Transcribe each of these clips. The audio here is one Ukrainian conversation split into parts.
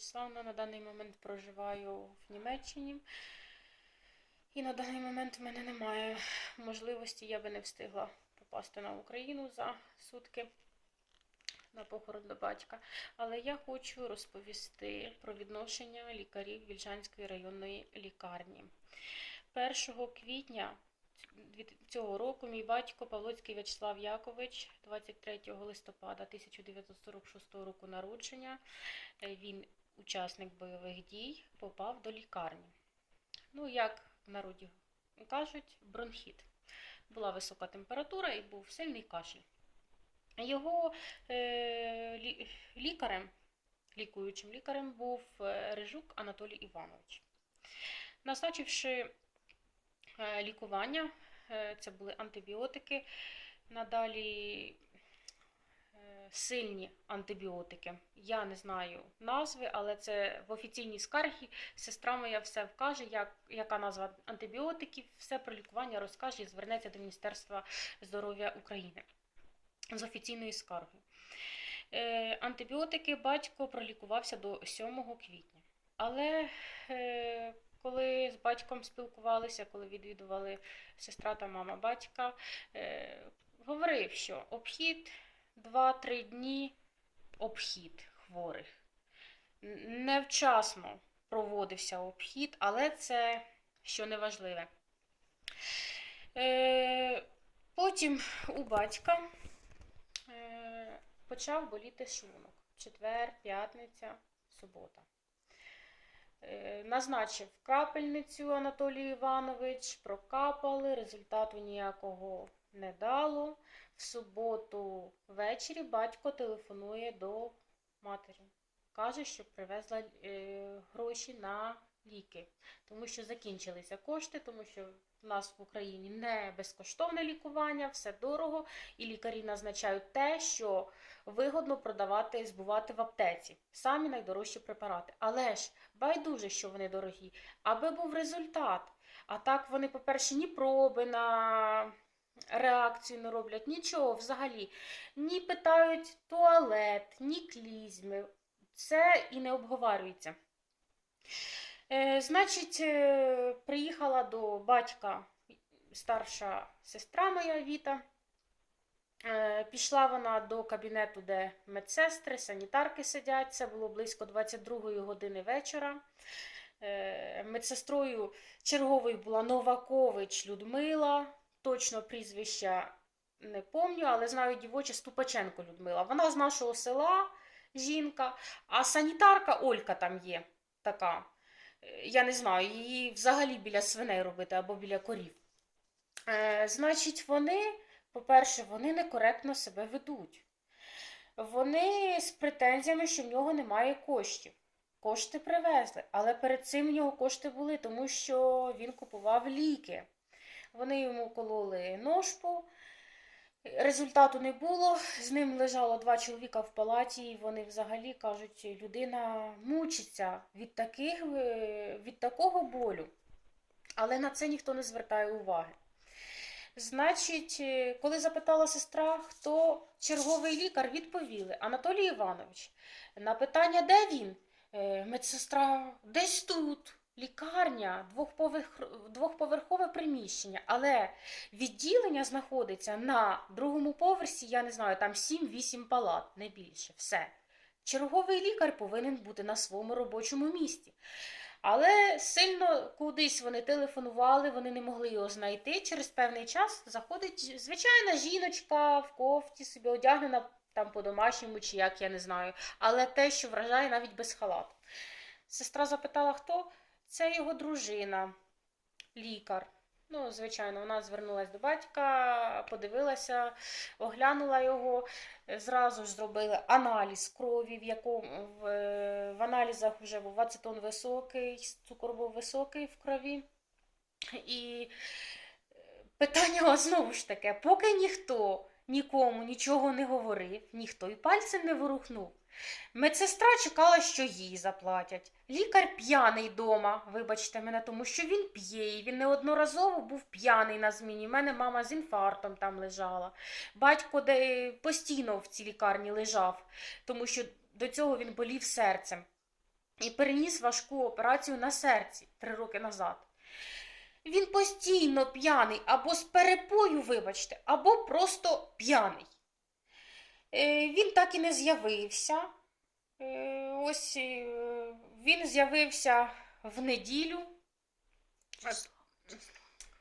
Вячеславовна. На даний момент проживаю в Німеччині. І на даний момент в мене немає можливості, я би не встигла попасти на Україну за сутки на похорон до батька. Але я хочу розповісти про відношення лікарів Вільшанської районної лікарні. 1 квітня цього року мій батько Павлоцький В'ячеслав Якович, 23 листопада 1946 року народження, е, він учасник бойових дій, попав до лікарні. Ну, як в народі кажуть, бронхіт. Була висока температура і був сильний кашель. Його е, лі, лікарем, лікуючим лікарем був е, Рижук Анатолій Іванович. Назначивши е, лікування, е, це були антибіотики, надалі сильні антибіотики. Я не знаю назви, але це в офіційній скаргі сестра моя все вкаже, як, яка назва антибіотиків, все про лікування розкаже і звернеться до Міністерства здоров'я України з офіційною скаргою. Е, антибіотики батько пролікувався до 7 квітня. Але е, коли з батьком спілкувалися, коли відвідували сестра та мама батька, е, говорив, що обхід 2-3 дні обхід хворих. Невчасно проводився обхід, але це що не важливе. Е, потім у батька е, почав боліти шлунок. Четвер, п'ятниця, субота. Е, Назначив крапельницю Анатолій Іванович, прокапали, результату ніякого не дало. В суботу ввечері батько телефонує до матері. Каже, що привезла е, гроші на ліки, тому що закінчилися кошти, тому що в нас в Україні не безкоштовне лікування, все дорого, і лікарі назначають те, що вигодно продавати, збувати в аптеці. Самі найдорожчі препарати. Але ж байдуже, що вони дорогі, аби був результат. А так вони, по-перше, ні проби на реакцію не роблять, нічого взагалі. Ні питають туалет, ні клізми. Це і не обговорюється. Е, значить, е, приїхала до батька старша сестра моя Віта. Е, Пішла вона до кабінету, де медсестри, санітарки сидять. Це було близько 22 години вечора. Е, Медсестрою черговою була Новакович Людмила. Точно прізвища не помню, але знаю дівоче Ступаченко Людмила. Вона з нашого села жінка, а санітарка Олька там є така. Е, Я не знаю, її взагалі біля свиней робити або біля корів. Е, значить, вони, по-перше, вони некоректно себе ведуть. Вони з претензіями, що в нього немає коштів. Кошти привезли, але перед цим в нього кошти були, тому що він купував ліки. Вони йому кололи ножпу, результату не було. З ним лежало два чоловіка в палаті, і вони взагалі кажуть, людина мучиться від, таких, е, від такого болю. Але на це ніхто не звертає уваги. Значить, е, коли запитала сестра, хто черговий лікар, відповіли Анатолій Іванович. На питання, де він? Е, Медсестра десь тут, лікарня, двохповерх... двохповерхове приміщення, але відділення знаходиться на другому поверсі, я не знаю, там 7-8 палат, не більше. Все. Черговий лікар повинен бути на своєму робочому місці. Але сильно кудись вони телефонували, вони не могли його знайти. Через певний час заходить звичайна жіночка в кофті, собі одягнена там по-домашньому, чи як я не знаю. Але те, що вражає навіть без халату. Сестра запитала, хто? Це його дружина, лікар. Ну, звичайно, вона звернулася до батька, подивилася, оглянула його. Зразу ж зробили аналіз крові, в якому в, в аналізах вже був ацетон високий, цукор був високий в крові. І питання знову ж таке, поки ніхто нікому нічого не говорив, ніхто і пальцем не ворухнув. Медсестра чекала, що їй заплатять. Лікар п'яний дома, вибачте мене, тому що він п'є, і він неодноразово був п'яний на зміні. У мене мама з інфарктом там лежала. Батько де постійно в цій лікарні лежав, тому що до цього він болів серцем. і переніс важку операцію на серці три роки назад. Він постійно п'яний або з перепою, вибачте, або просто п'яний. Е, Він так і не з'явився. Е, Ось е, він з'явився в неділю.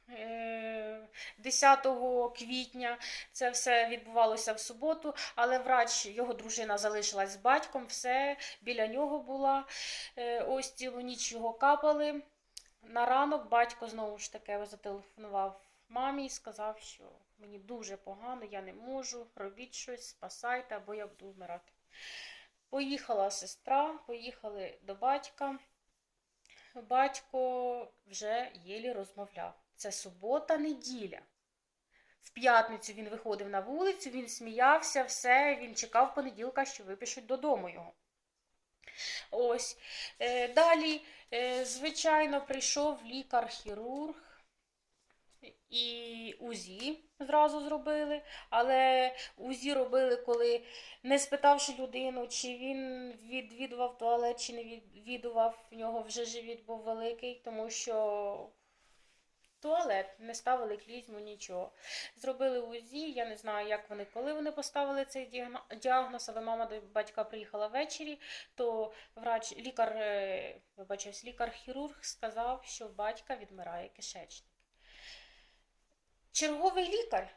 Е, 10 квітня це все відбувалося в суботу, але врач, його дружина залишилась з батьком, все біля нього була. Ось цілу ніч його капали. На ранок батько знову ж таки зателефонував мамі і сказав, що мені дуже погано, я не можу, робіть щось, спасайте, або я буду вмирати. Поїхала сестра, поїхали до батька. Батько вже єлі розмовляв. Це субота, неділя. В п'ятницю він виходив на вулицю, він сміявся, все, він чекав понеділка, що випишуть додому його. Ось. Е, Далі, е, звичайно, прийшов лікар-хірург і УЗІ зразу зробили, але УЗІ робили, коли не спитавши людину, чи він відвідував туалет, чи не відвідував, в нього вже живіт був великий, тому що туалет, не ставили клізму, нічого. Зробили УЗІ, я не знаю, як вони, коли вони поставили цей діагноз, але мама до батька приїхала ввечері, то врач, лікар, е, вибачаюсь, лікар-хірург сказав, що батька відмирає кишечник. Черговий лікар,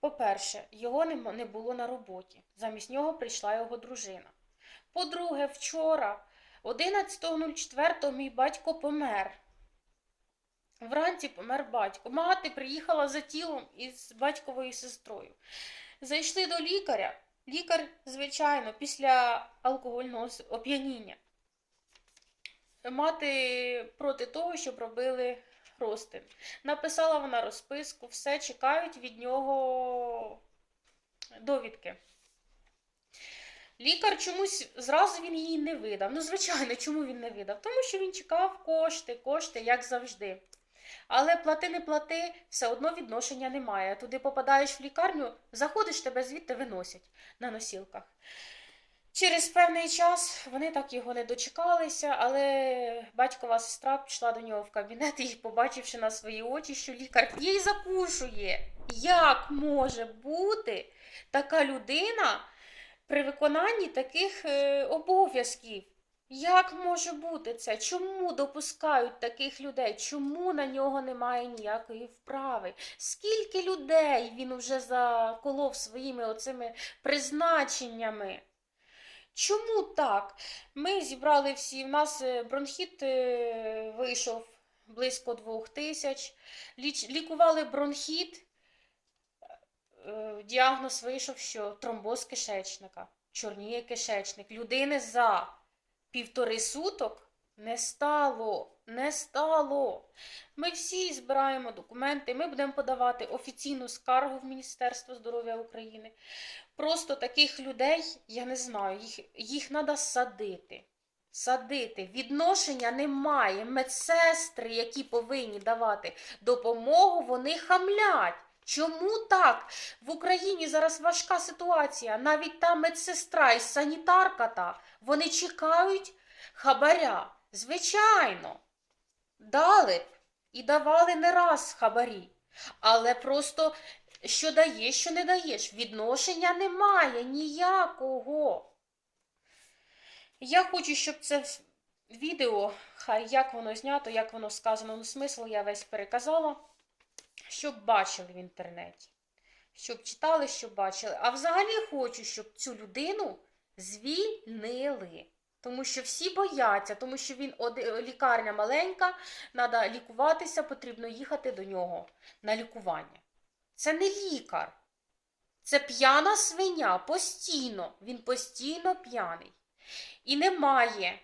по-перше, його не, було на роботі. Замість нього прийшла його дружина. По-друге, вчора, 11.04, мій батько помер. Вранці помер батько. Мати приїхала за тілом із батьковою сестрою. Зайшли до лікаря. Лікар, звичайно, після алкогольного оп'яніння. Мати проти того, щоб робили розтин. Написала вона розписку, все чекають від нього довідки. Лікар чомусь зразу він її не видав. Ну, звичайно, чому він не видав? Тому що він чекав кошти, кошти, як завжди. Але плати не плати, все одно відношення немає. Туди попадаєш в лікарню, заходиш, тебе звідти виносять на носілках. Через певний час вони так його не дочекалися, але батькова сестра пішла до нього в кабінет і, побачивши на свої очі, що лікар і закушує. Як може бути така людина при виконанні таких е, обов'язків? Як може бути це? Чому допускають таких людей? Чому на нього немає ніякої вправи? Скільки людей він уже заколов своїми оцими призначеннями? Чому так? Ми зібрали всі, в нас е, бронхіт е, вийшов близько двох тисяч. Лікували бронхіт, е, діагноз вийшов, що тромбоз кишечника, чорніє кишечник. Людини за півтори суток не стало, не стало. Ми всі збираємо документи, ми будемо подавати офіційну скаргу в Міністерство здоров'я України. Просто таких людей, я не знаю, їх, їх треба садити. Садити. Відношення немає. Медсестри, які повинні давати допомогу, вони хамлять. Чому так? В Україні зараз важка ситуація. Навіть та медсестра і санітарка та, вони чекають хабаря. Звичайно, дали б і давали не раз хабарі. Але просто що даєш, що не даєш. Відношення немає ніякого. Я хочу, щоб це відео, хай як воно знято, як воно сказано, ну смисл я весь переказала, щоб бачили в інтернеті. Щоб читали, щоб бачили. А взагалі хочу, щоб цю людину звільнили. Тому що всі бояться, тому що він лікарня маленька, треба лікуватися, потрібно їхати до нього на лікування. Це не лікар. Це п'яна свиня постійно. Він постійно п'яний. І немає,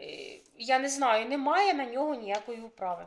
е, я не знаю, немає на нього ніякої управи.